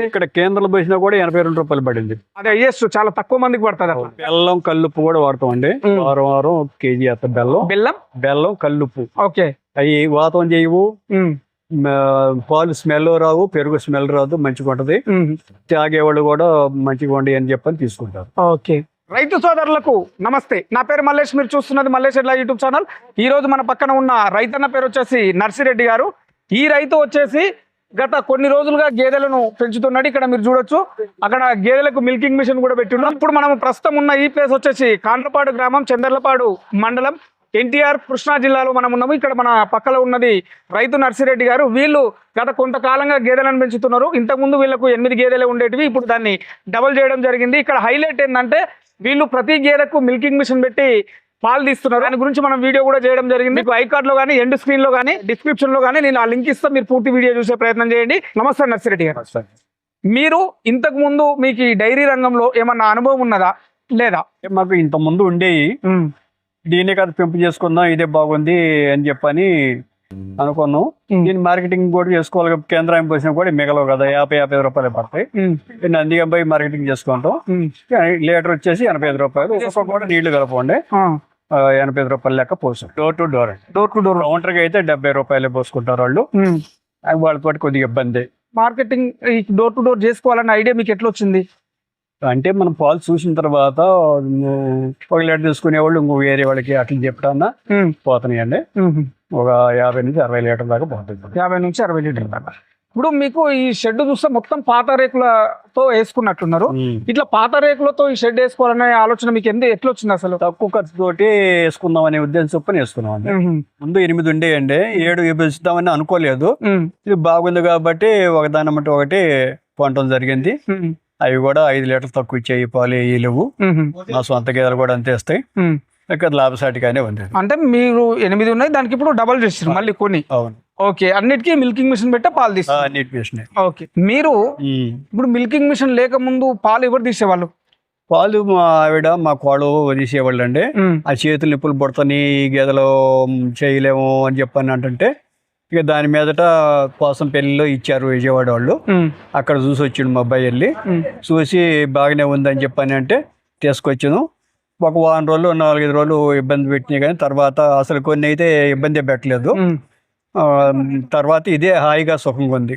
ఇక్కడ కేంద్రం పోసినా కూడా ఎనభై రెండు రూపాయలు పడింది. అదే అయ్యేచ్చు చాలా తక్కువ మందికి పడుతుంది అట్లా. బెల్లం కల్లుప్పు కూడా వాడతామండి. ఉమ్. వారం వారం ఒక కేజీ అత్త బెల్లం. బెల్లం? బెల్లం కల్లుప్పు. ఓకే. అవి వాతం చేయవు. పాలు స్మెల్ రావు పెరుగు స్మెల్ రాదు మంచిగా ఉంటది. ఉమ్. తాగేవాళ్ళు కూడా మంచిగా ఉండి అని చెప్పని తీసుకుంటారు. ఓకే. రైతు సోదరులకు నమస్తే. నా పేరు మల్లేష్. మీరు చూస్తున్నది మల్లేష్ ఎడ్ల యూట్యూబ్ ఛానల్. ఈ రోజు మన పక్కన ఉన్న రైతన్న పేరు వచ్చేసి నర్సిరెడ్డి గారు. ఈ రైతు వచ్చేసి గత కొన్ని రోజులుగా గేదెలను పెంచుతున్నాడు. ఇక్కడ మీరు చూడొచ్చు. అక్కడ గేదెలకు మిల్కింగ్ మిషన్ కూడా పెట్టున్నాం ఇప్పుడు మనం ప్రస్తుతం ఉన్న ఈ ప్లేస్ వచ్చేసి కాండ్రపాడు గ్రామం చందర్లపాడు మండలం. ఎన్టీఆర్ కృష్ణా జిల్లాలో మనం ఉన్నాము. ఇక్కడ మన పక్కలో ఉన్నది రైతు నర్సిరెడ్డి గారు. వీళ్ళు గత కొంతకాలంగా గేదెలను పెంచుతున్నారు. ఇంతకుముందు వీళ్ళకు ఎనిమిది గేదెలు ఉండేటివి. ఇప్పుడు దాన్ని డబల్ చేయడం జరిగింది. ఇక్కడ హైలైట్ ఏంటంటే వీళ్ళు ప్రతి గేదెకు మిల్కింగ్ మిషన్ పెట్టి పాలు తీస్తున్నారు. దాని గురించి మనం వీడియో కూడా చేయడం జరిగింది. మీకు ఐ కార్డ్లో కానీ ఎండ్ స్క్రీన్లో కానీ డిస్క్రిప్షన్లో కానీ నేను ఆ లింక్ ఇస్తా. మీరు పూర్తి వీడియో చూసే ప్రయత్నం చేయండి. నమస్తే నర్సిరెడ్డి గారు. మీరు ఇంతకు ముందు మీకు ఈ డైరీ రంగంలో ఏమన్నా అనుభవం ఉన్నదా? లేదా? మాకు ఇంత ముందు ఉండేవి దీన్నే కదా పెంపు చేసుకుందాం ఇదే బాగుంది అని చెప్పని అనుకున్నాం. దీన్ని మార్కెటింగ్ కూడా చేసుకోవాలి కదా, కేంద్రానికి పోసినా కూడా మిగలవు కదా యాభై యాభై ఐదు రూపాయలు పడతాయి. అందుకే పోయి మార్కెటింగ్ చేసుకుంటాం. లీటర్ వచ్చేసి ఎనభై ఐదు రూపాయలు. ఒక్కొక్క కూడా నీళ్ళు కలపండి. ఎనభై ఐదు రూపాయలు లెక్క పోసాం. Door to door door to door కౌంటర్కి అయితే డెబ్బై రూపాయలే పోసుకుంటారు వాళ్ళు. అది వాళ్ళతో కొద్దిగా ఇబ్బంది. మార్కెటింగ్ ఈ డోర్ టు డోర్ చేసుకోవాలన్న ఐడియా మీకు ఎట్లా వచ్చింది అంటే మనం పాలు చూసిన తర్వాత ఒక లీటర్ తీసుకునే వాళ్ళు ఇంకో వేరే వాళ్ళకి అట్లా చెప్పడన్నా ఉమ్, పోతున్నాయండి. ఉమ్. ఒక యాభై నుంచి అరవై లీటర్ దాకా పోతుంది. యాభై నుంచి అరవై లీటర్ దాకా. ఇప్పుడు మీకు ఈ షెడ్ చూస్తే మొత్తం పాత రేకులతో వేసుకున్నట్టున్నారు. ఇట్లా పాత రేకులతో ఈ షెడ్ వేసుకోవాలనే ఆలోచన మీకు ఎంత ఎట్లా వచ్చింది అసలు? తక్కువ ఖర్చు తోటి వేసుకుందాం అనే ఉద్దేశం చొప్పున వేసుకున్నాం ముందు ఎనిమిది ఉండేయండి ఏడు వేపిస్తామని అనుకోలేదు. ఇది బాగుంది కాబట్టి ఒకదానమ్మటి ఒకటి కొనటం జరిగింది. అవి కూడా ఐదు లీటర్లు తక్కువ ఇచ్చేయి పాలు వేయలేవు మా సొంత గేదెలు కూడా అంతే ఇస్తాయి ఉమ్. ఇక్కడ లాభసాటిగానే ఉంది అంటే మీరు ఎనిమిది ఉన్నాయి దానికి ఇప్పుడు డబల్ చేసారు మళ్ళీ కొన్ని అవును. ఓకే అన్నిటికీ మిల్కింగ్ మిషన్ పెట్టే పాలు తీస్తారు నీట్ వేసినాయి ఓకే మీరు ఇప్పుడు మిల్కింగ్ మిషన్ లేక ముందు పాలు ఎవరు తీసేవాళ్ళు? పాలు మా ఆవిడ మా కోళ్ళు వదిసేవాళ్ళు అండి ఆ చేతులు నిప్పులు పుడతని ఈ గేదెలు చేయలేము అని చెప్పని అంటుంటే ఇక దాని మీదట కోసం పెళ్ళిలో ఇచ్చారు విజయవాడ వాళ్ళు. అక్కడ చూసి వచ్చిండు మా అబ్బాయి వెళ్ళి. చూసి బాగానే ఉందని చెప్పని అంటే తీసుకొచ్చాను. ఒక వారం రోజులు నాలుగైదు రోజులు ఇబ్బంది పెట్టినాయి కానీ తర్వాత అసలు కొన్ని అయితే ఇబ్బంది పెట్టలేదు. తర్వాత ఇదే హాయిగా సుఖంగా ఉంది.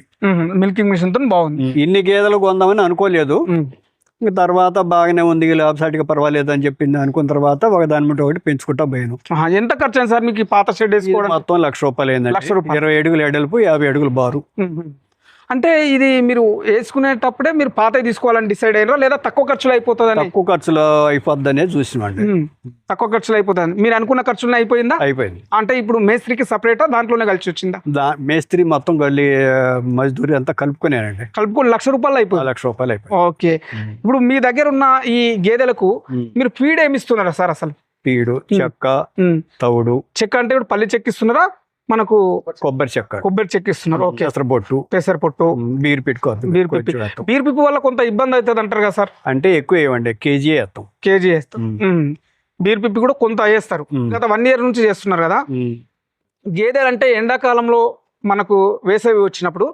మిల్కింగ్ మిషన్తో బాగుంది ఇన్ని గేదెలు కొందామని అనుకోలేదు. తర్వాత బాగానే ఉంది లాభసాటిగా పర్వాలేదు అని చెప్పింది అనుకున్న తర్వాత ఒక దాని మీద ఒకటి పెంచుకుంటా పోయాను. ఎంత ఖర్చు అయింది సార్ మీకు పాత షెడ్ మొత్తం లక్ష రూపాయలు అయిందండి. రూపాయలు. ఇరవై అడుగులు ఎడల్పు యాభై అడుగులు బారు. అంటే ఇది మీరు వేసుకునేటప్పుడే మీరు పాత తీసుకోవాలని డిసైడ్ అయ్యారా లేదా తక్కువ ఖర్చులు అయిపోతుందని? తక్కువ ఖర్చులో అయిపోద్దనే చూసినామండి. మ్మ్. తక్కువ ఖర్చులు అయిపోతుంది. మీరు అనుకున్న ఖర్చులు అయిపోయిందా? అయిపోయింది. అంటే ఇప్పుడు మేస్త్రికి సపరేటా దాంట్లోనే కలిసి వచ్చిందా? దా మేస్త్రి మొత్తం గల్లి మజ్దూరి అంతా కలుపుకునేనండి. కలుపుకొని లక్ష రూపాయలు అయిపోయింది. లక్ష రూపాయలు అయిపోయింది. ఓకే. ఇప్పుడు మీ దగ్గర ఉన్న ఈ గేదెలకు. మీరు ఫీడ్ ఏమి ఇస్తున్నారా సార్ అసలు? పీడు చెక్క. తవుడు. చెక్క అంటే ఇప్పుడు పల్లి చెక్క ఇస్తున్నారా? మనకు కొబ్బరి చెక్క. కొబ్బరి చెక్క ఇస్తున్నారు. ఓకే. పెసర పొట్టు బీరు పెట్టుకోవద్దు బీరు పిప్పి. బీర్ పిప్పి వల్ల కొంత ఇబ్బంది అవుతుంది అంటారు కదా సార్? అంటే ఎక్కువ ఇవ్వండి కేజీ వేస్తాం. కేజీ. మ్మ్. బీర్ పిప్పి కూడా కొంత వేస్తారు. గత వన్ ఇయర్ నుంచి చేస్తున్నారు కదా. గేదెలు అంటే ఎండాకాలంలో మనకు వేసవి వచ్చినప్పుడు.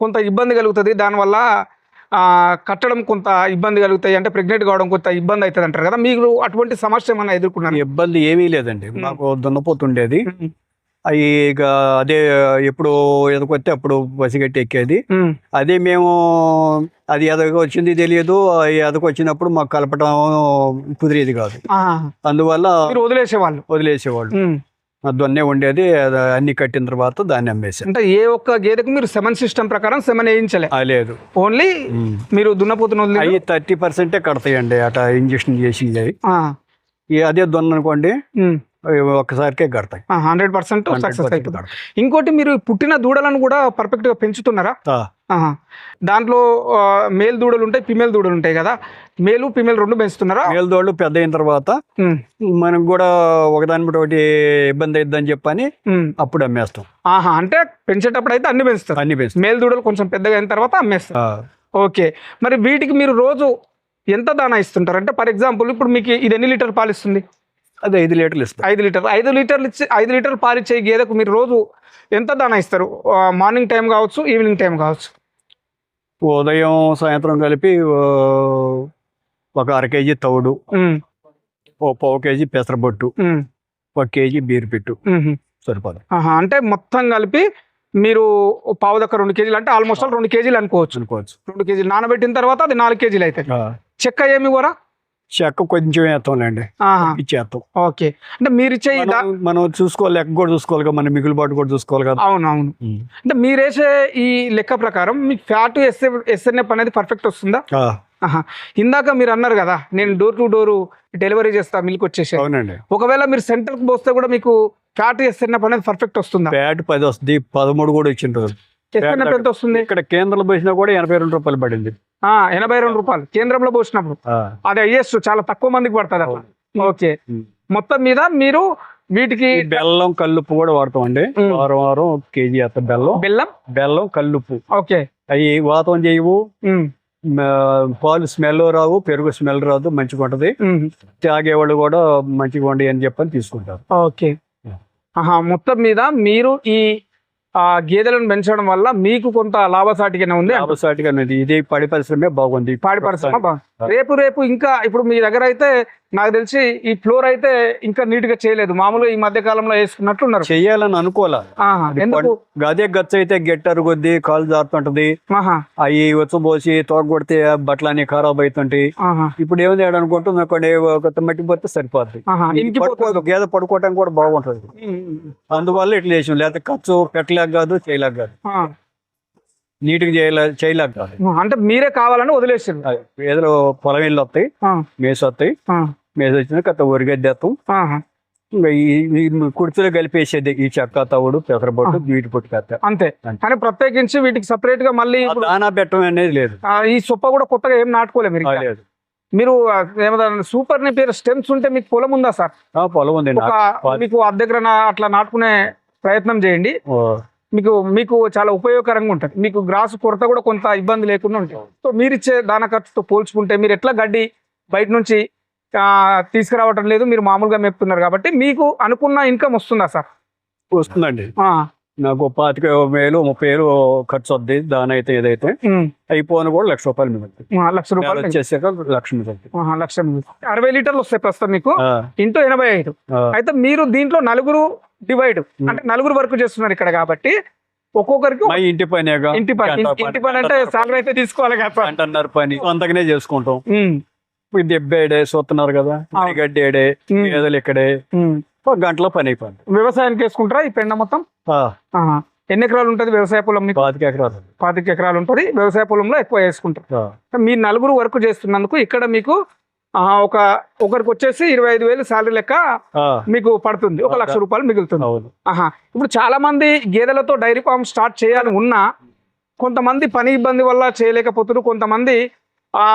కొంత ఇబ్బంది కలుగుతుంది. దానివల్ల కట్టడం కొంత ఇబ్బంది కలుగుతాయి. అంటే ప్రెగ్నెంట్ కావడం కొంత ఇబ్బంది అవుతుంది అంటారు కదా. మీరు అటువంటి సమస్య ఏమన్నా ఎదుర్కొన్నారు? ఇబ్బంది ఏమీ లేదండి. మాకు దున్నపోతుండేది. అవి ఇక అదే ఎప్పుడు ఎదకొస్తే అప్పుడు పసిగట్టి ఎక్కేది. అదే మేము అది ఎదగ వచ్చింది తెలియదు. అది ఎదకొచ్చినప్పుడు మాకు కలపటం కుదిరేది కాదు. అందువల్ల మీరు వదిలేసేవాళ్ళు. వదిలేసేవాళ్ళు. దొన్నే ఉండేది. అన్ని కట్టిన తర్వాత దాన్ని అమ్మేసాం అంటే ఏ ఒక్క గేదెకు మీరు సెమన్ సిస్టమ్ ప్రకారం సెమన్ వేయించలే. ఆ, లేదు. ఓన్లీ. మీరు దున్నపోతున్న అవి థర్టీ పర్సెంటే కడతాయండి. అట ఇంజక్షన్ చేసి అవి అదే దొన్న అనుకోండి. ఒక్కసారికే కడతాయి. హండ్రెడ్ పర్సెంట్ 100% సక్సెస్ కడతాయి. ఇంకోటి మీరు పుట్టిన దూడలను కూడా పర్ఫెక్ట్గా పెంచుతున్నారా. దాంట్లో మేల్ దూడలు ఉంటాయి ఫిమేల్ దూడలు ఉంటాయి కదా? మేలు ఫిమేల్ రెండు పెంచుతున్నారా? మేలుదోళ్ళు పెద్ద అయిన తర్వాత మనకు కూడా ఒకదాని బట్టి ఒకటి ఇబ్బంది అయిద్దని చెప్పని. అప్పుడు అమ్మేస్తాం. ఆహా అంటే పెంచేటప్పుడు అయితే అన్ని పెంచుతారు. అన్ని పెంచుతాం. మేల్ దూడలు కొంచెం పెద్దగా అయిన తర్వాత అమ్మేస్తారు. ఓకే. మరి వీటికి మీరు రోజు ఎంత దానా ఇస్తుంటారు? అంటే ఫర్ ఎగ్జాంపుల్ ఇప్పుడు మీకు ఇది ఎన్ని లీటర్ పాలు ఇస్తుంది? అది ఐదు లీటర్లు ఇస్తాం. ఐదు లీటర్ ఐదు లీటర్లు ఇచ్చి ఐదు లీటర్ పాలు ఇచ్చే ఈ గేదెకు మీరు రోజు ఎంత దానా ఇస్తారు? మార్నింగ్ టైం కావచ్చు ఈవినింగ్ టైం కావచ్చు? ఉదయం సాయంత్రం కలిపి ఒక అర కేజీ తౌడు ఓ పావు కేజీ పెసరబొట్టు ఒక కేజీ బీరుపిట్టు. ఉమ్. సరిపోదు. అంటే మొత్తం కలిపి మీరు పావు దక్క రెండు కేజీలు అంటే ఆల్మోస్ట్ ఆల్ రెండు కేజీలు అనుకోవచ్చు. అనుకోవచ్చు. రెండు కేజీలు నానబెట్టిన తర్వాత అది నాలుగు కేజీలు అవుతాయి. ఆ, చెక్క ఏమి కూడా చెక్క కొంచెం వేస్తాంలేండి ఇచ్చేస్తాం ఓకే. అంటే మీరు ఇచ్చే మనం- చూసుకోవాలి లెక్క కూడా చూసుకోవాలి కదా మన మిగులుబాటు కూడా చూసుకోవాలి కదా. అవును అవును అంటే మీరు వేసే ఈ లెక్క ప్రకారం మీకు ఫ్యాట్ ఎస్ఏ ఎస్ఎన్ఎఫ్ అనేది పర్ఫెక్ట్ వస్తుందా. ఇందాక మీరు అన్నారు కదా నేను డోర్ టు డోర్ డెలివరీ చేస్తా మిల్క్ వచ్చేసి. అవునండి. ఒకవేళ మీరు సెంటర్కి పోస్తే కూడా మీకు ఫ్యాట్ ఎస్ఎన్ఎఫ్ అనేది పర్ఫెక్ట్ వస్తుందా? ప్యాట్ పది వస్తుంది పదమూడు కూడా ఇచ్చిండ్రు. ఎంత వస్తుంది? ఇక్కడ కేంద్రంలో పోసినా కూడా ఎనభై రెండు రూపాయలు పడింది. ఎనభై రెండు రూపాయలు. కేంద్రంలో పోసినప్పుడు. అది అయ్యేస్ట్ చాలా తక్కువ మందికి పడుతుంది అట్లా. ఓకే. మొత్తం మీద మీరు వీటికి బెల్లం కల్లుప్పు కూడా వాడతామండి. ఉమ్. వారం వారం ఒక కేజీ వేస్తాం బెల్లం. బెల్లం? బెల్లం కల్లుప్పు. ఓకే. అవి వాతం చేయవు. పాలు స్మెల్ రావు పెరుగు స్మెల్ రాదు మంచిగా ఉంటది. తాగేవాళ్ళు కూడా మంచిగా ఉండి అని చెప్పని తీసుకుంటారు. ఓకే. మొత్తం మీద మీరు ఈ ఆ, గేదెలను పెంచడం వల్ల మీకు కొంత లాభసాటిగానే ఉంది లాభసాటిగా ఉన్నది ఇది పడి పరిశ్రమే బాగుంది. పాడి పరిశ్రమ రేపు రేపు ఇంకా ఇప్పుడు మీ దగ్గర అయితే నాకు తెలిసి ఈ ఫ్లోర్ అయితే ఇంకా నీట్గా చేయలేదు. మామూలుగా ఈ మధ్య కాలంలో వేసుకున్నట్లున్నారు చెయ్యాలని అనుకోవాలా? అది గదే గచ్చ అయితే గెట్టారు కొద్ది కాలు జారుతుంటది. అవి వచ్చబోసి తోక కొడితే బట్టలన్నీ ఖరాబ్ అవుతుంటాయి ఇప్పుడు ఏం చేయడం ఒక మట్టి పోతే. పడుకో- గేదె పడుకోవడానికి కూడా బాగుంటది. అందువల్ల ఇట్లా చేసాం. లేకపోతే ఖర్చు పెట్టలేక కాదు చేయలేక కాదు. ఆ, నీట్గా చేయలే. చేయలేక కాదు అంటే మీరే కావాలని వదిలేసారు. ఏదో పొలం ఇల్లు వస్తాయి మేసి వస్తాయి మేసి వచ్చిన కథ ఒరిగేద్దేస్తాం. కుర్చీలో కలిపేసేది ఈ చెక్క తవుడు పెసరబొట్టు వీటి పొట్టు పెద్ద అంతే. కానీ ప్రత్యేకించి వీటికి సపరేట్గా మళ్ళీ దానా పెట్టడం అనేది లేదు. ఈ సొప్ప కూడా కొత్తగా ఏం నాటుకోలేదు మీరు మీరు ఏమంటారు సూపర్ని పేరు స్టెమ్స్ ఉంటే మీకు పొలం ఉందా సార్? ఆ, పొలం ఉంది. మీకు అద్దె దగ్గర నా- అట్లా నాటుకునే ప్రయత్నం చేయండి. మీకు మీకు చాలా ఉపయోగకరంగా ఉంటుంది. మీకు గ్రాస్ కొరత కూడా కొంత ఇబ్బంది లేకుండా ఉంటుంది. సో మీరు ఇచ్చే దాన ఖర్చుతో పోల్చుకుంటే మీరు ఎట్లా గడ్డి బయట నుంచి తీసుకురావటం లేదు మీరు మామూలుగా మేపుతున్నారు కాబట్టి మీకు అనుకున్న ఇన్కమ్ వస్తుందా సార్? వస్తుందండి. నాకు పాతిక వేలు ముప్పై వేలు ఖర్చు వద్ది దాని అయితే ఏదైతే ఉమ్, అయిపోను కూడా లక్ష రూపాయలు మిగులుతుంది. లక్ష రూపాయలు వచ్చేసాక లక్ష మిగులుతుంది. లక్ష అరవై లీటర్లు వస్తాయి ప్రస్తుతం మీకు. ఇంటూ ఎనభై ఐదు. అయితే మీరు దీంట్లో నలుగురు డివైడ్. అంటే నలుగురు వర్క్ చేస్తున్నారు ఇక్కడ కాబట్టి ఒక్కొక్కరికి మా ఇంటి పని ఇంటి పని. ఇంటి- పని. అంటే సాలరీ అయితే తీసుకోవాలి కదా. సార్. అంటున్నారు పని. అంతగానే చేసుకుంటాం. ఉమ్, ఇప్పుడు దెబ్బ ఏడే చూస్తున్నారు కదా? అవును. గడ్డి ఏడే? ఉమ్, ఏదలు ఇక్కడే గంటలో పని అయిపోయింది వ్యవసాయానికి వేసుకుంటారా ఈ పెండ మొత్తం. ఎన్ని ఎకరాలు ఉంటుంది వ్యవసాయ పొలం మీకు? పాతిక ఎకరాలు. పాతిక ఎకరాలు ఉంటుంది. వ్యవసాయ పొలంలో ఎక్కువ వేసుకుంటారు. మీ నలుగురు వర్క్ చేస్తున్నందుకు ఇక్కడ మీకు ఒక ఒకరికి వచ్చేసి ఇరవై ఐదు వేలు శాలరీ లెక్క మీకు పడుతుంది. ఒక లక్ష రూపాయలు మిగులుతుంది. ఆహా. ఇప్పుడు చాలా మంది గేదెలతో డైరీ ఫామ్ స్టార్ట్ చేయాలని ఉన్నా కొంతమంది పని ఇబ్బంది వల్ల చేయలేకపోతున్నారు. కొంతమంది ఆ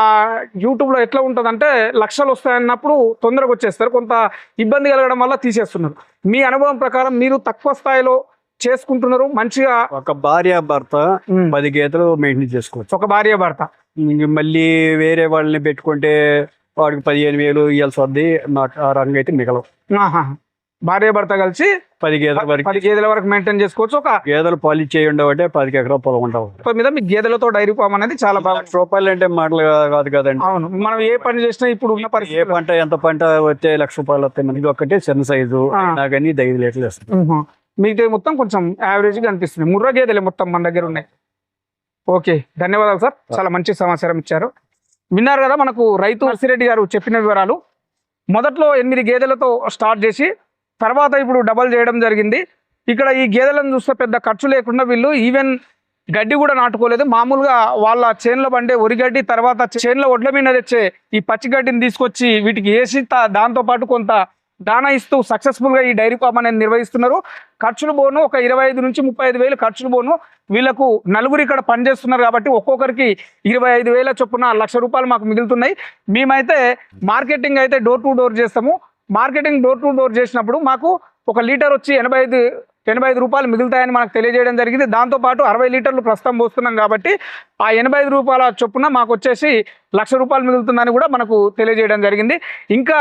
యూట్యూబ్లో ఎట్లా ఉంటుందంటే లక్షలు వస్తాయన్నప్పుడు తొందరగా వచ్చేస్తారు. కొంత ఇబ్బంది కలగడం వల్ల తీసేస్తున్నారు. మీ అనుభవం ప్రకారం మీరు తక్కువ స్థాయిలో చేసుకుంటున్నారు. మంచిగా ఒక భార్య భర్త పది గీతలు మెయింటైన్ చేసుకోవచ్చు. ఒక భార్య భర్త. మళ్ళీ వేరే వాళ్ళని పెట్టుకుంటే వాడికి పదిహేను వేలు ఇవ్వాల్సి వద్ది నాకు ఆ రంగు అయితే మిగలవు. ఆహా. భార్య భర్త కలిసి పది గేదెల వరకు పది గేదెల వరకు మెయింటైన్ చేసుకోవచ్చు. ఒక గేదెలు పాలు ఇచ్చేయి ఉండవంటే పది ఎకరాలు పొలం ఉండవు మొత్తం మీద మీ గేదెలతో డైరీ ఫామ్ అనేది చాలా బాగా లక్ష రూపాయలు అంటే మాటలు కాదు కదండి. అవును. మనం ఏ పని చేసినా ఇప్పుడు ఉన్న ఏ పరిస్థితి పంట ఎంత పంట వస్తే లక్ష రూపాయలు వస్తాయి మనకి. ఇది ఒక్కటే చిన్న సైజు. ఆ. అయినా కానీ ఐదు లీటర్లు వేస్తుంది మిగతా మొత్తం కొంచెం యావరేజ్గా అనిపిస్తుంది. ముర్రా గేదెలే మొత్తం మన దగ్గర ఉన్నాయి. ఓకే. ధన్యవాదాలు సార్. చాలా మంచి సమాచారం ఇచ్చారు. విన్నారు కదా మనకు రైతు నర్సిరెడ్డి గారు చెప్పిన వివరాలు. మొదట్లో ఎనిమిది గేదెలతో స్టార్ట్ చేసి తర్వాత ఇప్పుడు డబల్ చేయడం జరిగింది. ఇక్కడ ఈ గేదెలను చూస్తే పెద్ద ఖర్చు లేకుండా వీళ్ళు ఈవెన్ గడ్డి కూడా నాటుకోలేదు. మామూలుగా వాళ్ళ చేన్లో పండే ఒరిగడ్డి తర్వాత చేన్ల ఒడ్ల మీద తెచ్చే ఈ పచ్చి గడ్డిని తీసుకొచ్చి వీటికి వేసి దాంతోపాటు కొంత దానా ఇస్తూ సక్సెస్ఫుల్గా ఈ డైరీ ఫామ్ అనేది నిర్వహిస్తున్నారు. ఖర్చులు బోను ఒక ఇరవై ఐదు నుంచి ముప్పై ఐదు వేలు ఖర్చులు బోను వీళ్ళకు నలుగురు ఇక్కడ పనిచేస్తున్నారు కాబట్టి ఒక్కొక్కరికి ఇరవై ఐదు వేల చొప్పున లక్ష రూపాయలు మాకు మిగులుతున్నాయి. మేమైతే మార్కెటింగ్ అయితే డోర్ టు డోర్ చేస్తాము. మార్కెటింగ్ డోర్ టు డోర్ చేసినప్పుడు మాకు ఒక లీటర్ వచ్చి ఎనభై ఐదు ఎనభై ఐదు రూపాయలు మిగులుతాయని మనకు తెలియజేయడం జరిగింది. దాంతోపాటు అరవై లీటర్లు ప్రస్తుతం పోస్తున్నాం కాబట్టి ఆ ఎనభై ఐదు రూపాయల చొప్పున మాకు వచ్చేసి లక్ష రూపాయలు మిగులుతుందని కూడా మనకు తెలియజేయడం జరిగింది. ఇంకా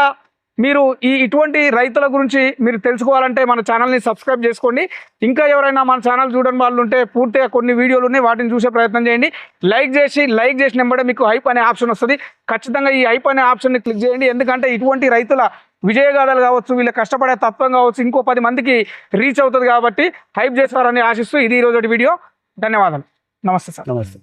మీరు ఈ ఇటువంటి రైతుల గురించి మీరు తెలుసుకోవాలంటే మన ఛానల్ని సబ్స్క్రైబ్ చేసుకోండి. ఇంకా ఎవరైనా మన ఛానల్ చూడని వాళ్ళు ఉంటే పూర్తిగా కొన్ని వీడియోలు ఉన్నాయి వాటిని చూసే ప్రయత్నం చేయండి. లైక్ చేసి లైక్ చేసిన వెంబడే మీకు హైప్ అనే ఆప్షన్ వస్తుంది. ఖచ్చితంగా ఈ హైప్ అనే ఆప్షన్ని క్లిక్ చేయండి. ఎందుకంటే ఇటువంటి రైతుల విజయగాథలు కావచ్చు వీళ్ళ కష్టపడే తత్వం కావచ్చు ఇంకో పది మందికి రీచ్ అవుతుంది కాబట్టి హైప్ చేస్తారని ఆశిస్తూ ఇది ఈరోజు వీడియో. ధన్యవాదాలు. నమస్తే సార్. నమస్తే.